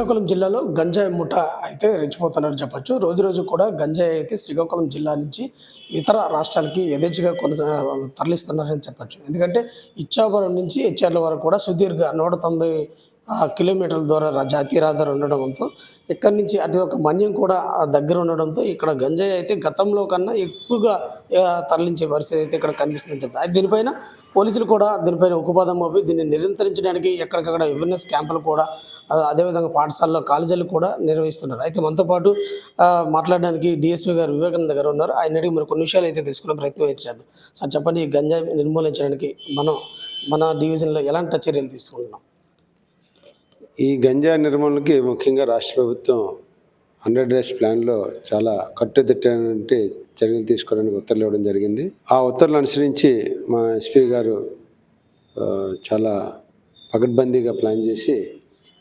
శ్రీకాకుళం జిల్లాలో గంజాయి ముఠ అయితే రెచ్చిపోతున్నారని చెప్పొచ్చు. రోజు రోజు కూడా గంజాయి అయితే శ్రీకాకుళం జిల్లా నుంచి ఇతర రాష్ట్రాలకి యథేచ్ఛగా కొనసా తరలిస్తున్నారని చెప్పచ్చు. ఎందుకంటే ఇచ్చాపురం నుంచి హెచ్ఆర్ల వరకు కూడా సుదీర్ఘ నూట తొంభై కిలోమీటర్ల ద్వారా జాతీయ రహదారి ఉండడంతో ఇక్కడి నుంచి అటు ఒక మన్యం కూడా దగ్గర ఉండడంతో ఇక్కడ గంజాయి అయితే గతంలో కన్నా ఎక్కువగా తరలించే పరిస్థితి అయితే ఇక్కడ కనిపిస్తుందని చెప్తారు. దీనిపైన పోలీసులు కూడా దీనిపైన ఉక్కుపాదం మోపి దీన్ని నిరంతరించడానికి ఎక్కడికక్కడ అవేర్నెస్ క్యాంపులు కూడా అదేవిధంగా పాఠశాలలో కాలేజీలు కూడా నిర్వహిస్తున్నారు. అయితే మనతో పాటు మాట్లాడడానికి డిఎస్పీ గారు వివేకానంద గారు ఉన్నారు. ఆయన అడిగి మరి కొన్ని విషయాలు అయితే తీసుకునే ప్రయత్నం అయితే చేద్దాం. సార్ చెప్పండి ఈ గంజాయి నిర్మూలించడానికి మనం మన డివిజన్లో ఎలాంటి చర్యలు తీసుకుంటున్నాం? ఈ గంజా నిర్మూలనకి ముఖ్యంగా రాష్ట్ర ప్రభుత్వం హండ్రెడ్ డేస్ ప్లాన్లో చాలా కట్టుదిట్టమైనటువంటి చర్యలు తీసుకోవడానికి ఉత్తర్వులు ఇవ్వడం జరిగింది. ఆ ఉత్తర్వులు అనుసరించి మా ఎస్పీ గారు చాలా పకడ్బందీగా ప్లాన్ చేసి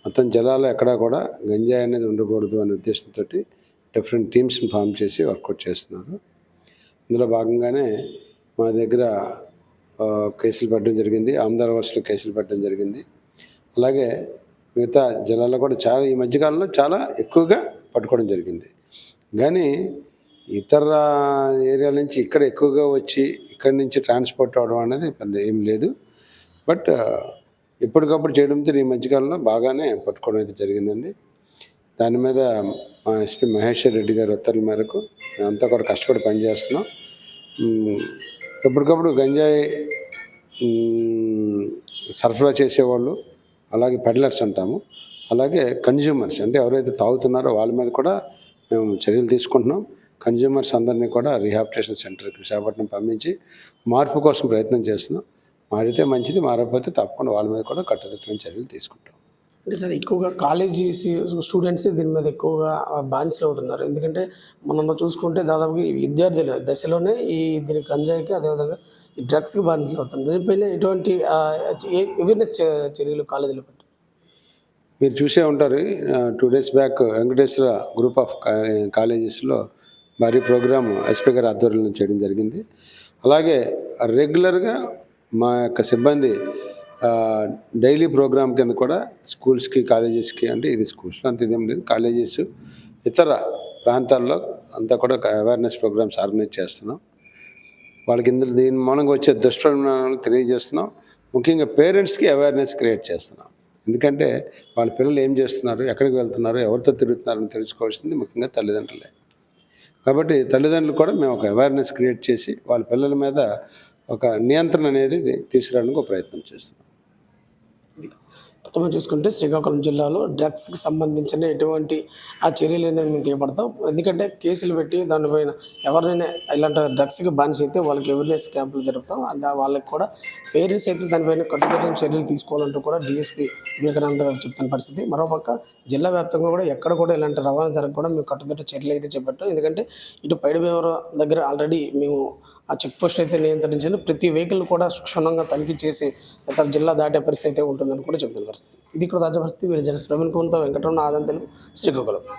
మొత్తం జిల్లాలో ఎక్కడా కూడా గంజాయి అనేది ఉండకూడదు అనే ఉద్దేశంతో డిఫరెంట్ టీమ్స్ని ఫామ్ చేసి వర్కౌట్ చేస్తున్నారు. ఇందులో భాగంగానే మా దగ్గర కేసులు పెట్టడం జరిగింది. ఆమ్దార్ వరుసలో కేసులు పెట్టడం జరిగింది. అలాగే మిగతా జిల్లాలో కూడా చాలా ఈ మధ్యకాలంలో చాలా ఎక్కువగా పట్టుకోవడం జరిగింది. కానీ ఇతర ఏరియాల నుంచి ఇక్కడ ఎక్కువగా వచ్చి ఇక్కడి నుంచి ట్రాన్స్పోర్ట్ అవ్వడం అనేది పెద్ద ఏం లేదు. బట్ ఎప్పటికప్పుడు చేయడంతో ఈ మధ్యకాలంలో బాగానే పట్టుకోవడం అయితే జరిగిందండి. దాని మీద మా ఎస్పీ మహేశ్వర్ రెడ్డి గారి ఉత్తర్వుల మేరకు మేమంతా కూడా కష్టపడి పనిచేస్తున్నాం. ఎప్పటికప్పుడు గంజాయి సరఫరా చేసేవాళ్ళు అలాగే పెడ్లర్స్ అంటాము. అలాగే కన్జ్యూమర్స్ అంటే ఎవరైతే తాగుతున్నారో వాళ్ళ మీద కూడా మేము చర్యలు తీసుకుంటున్నాం. కన్జ్యూమర్స్ అందరినీ కూడా రీహాబిటేషన్ సెంటర్కి విశాఖపట్నం పంపించి మార్పు కోసం ప్రయత్నం చేస్తున్నాం. మారితే మంచిది మారకపోతే తప్పకుండా వాళ్ళ మీద కూడా కట్టుదిట్టమైన చర్యలు తీసుకుంటాం. అంటే సార్ ఎక్కువగా కాలేజీ స్టూడెంట్స్ దీని మీద ఎక్కువగా బానిసలు అవుతున్నారు. ఎందుకంటే మనం చూసుకుంటే దాదాపు ఈ విద్యార్థుల దశలోనే ఈ దీని గంజాయికి అదేవిధంగా ఈ డ్రగ్స్కి బానిసలు అవుతున్నారు. దీనిపైన ఎటువంటి అవేర్నెస్ చర్యలు కాలేజీలో మీరు చూసే ఉంటారు two days back Venkateswara group of కాలేజెస్లో భారీ ప్రోగ్రామ్ ఎస్పీ గారి ఆధ్వర్యంలో చేయడం జరిగింది. అలాగే రెగ్యులర్గా మా యొక్క సిబ్బంది డైలీ ప్రోగ్రామ్ కింద కూడా స్కూల్స్కి కాలేజెస్కి అంటే ఇది స్కూల్స్లో అంత ఇదేం లేదు. కాలేజెస్ ఇతర ప్రాంతాల్లో అంతా కూడా అవేర్నెస్ ప్రోగ్రామ్స్ ఆర్గనైజ్ చేస్తున్నాం. వాళ్ళకి ఇందులో దీని మూలంగా వచ్చే దుష్పరిణామాలు తెలియజేస్తున్నాం. ముఖ్యంగా పేరెంట్స్కి అవేర్నెస్ క్రియేట్ చేస్తున్నాం. ఎందుకంటే వాళ్ళ పిల్లలు ఏం చేస్తున్నారు ఎక్కడికి వెళ్తున్నారు ఎవరితో తిరుగుతున్నారని తెలుసుకోవాల్సింది ముఖ్యంగా తల్లిదండ్రులే. కాబట్టి తల్లిదండ్రులు కూడా మేము ఒక అవేర్నెస్ క్రియేట్ చేసి వాళ్ళ పిల్లల మీద ఒక నియంత్రణ అనేది తీసుకురావడానికి ఒక ప్రయత్నం చేస్తున్నాం. 对。మొత్తం చూసుకుంటే శ్రీకాకుళం జిల్లాలో డ్రగ్స్కి సంబంధించిన ఎటువంటి ఆ చర్యలు అనేవి మేము చేపడతాం ఎందుకంటే కేసులు పెట్టి దానిపైన ఎవరినైనా ఇలాంటి డ్రగ్స్కి బానిస అయితే వాళ్ళకి అవేర్నెస్ క్యాంపులు జరుపుతాం. అండ్ వాళ్ళకి కూడా పేరెంట్స్ అయితే దానిపైన కట్టుదిట్టమైన చర్యలు తీసుకోవాలంటూ కూడా డిఎస్పీ వివేకానంద గారు చెప్తున్న పరిస్థితి. మరోపక్క జిల్లా వ్యాప్తంగా కూడా ఎక్కడ కూడా ఇలాంటి రవాణా జరగకుండా మేము కట్టుదిట్ట చర్యలు అయితే చేపట్టాం. ఎందుకంటే ఇటు పైడిభీమవరం దగ్గర ఆల్రెడీ మేము ఆ చెక్ పోస్ట్ అయితే నియంత్రించింది ప్రతి వెహికల్ కూడా క్షుణ్ణంగా తనిఖీ చేసి ఇతర జిల్లా దాటే పరిస్థితి అయితే ఉంటుందని కూడా చెప్తున్నారు. పరిస్థితి ఇది ఇక్కడ తాజా పరిస్థితి వీళ్ళు జనస్ ప్రవీణ్ కుమార్తో వెంకటరమణ ఆదాం తెలుగు శ్రీకాకుళం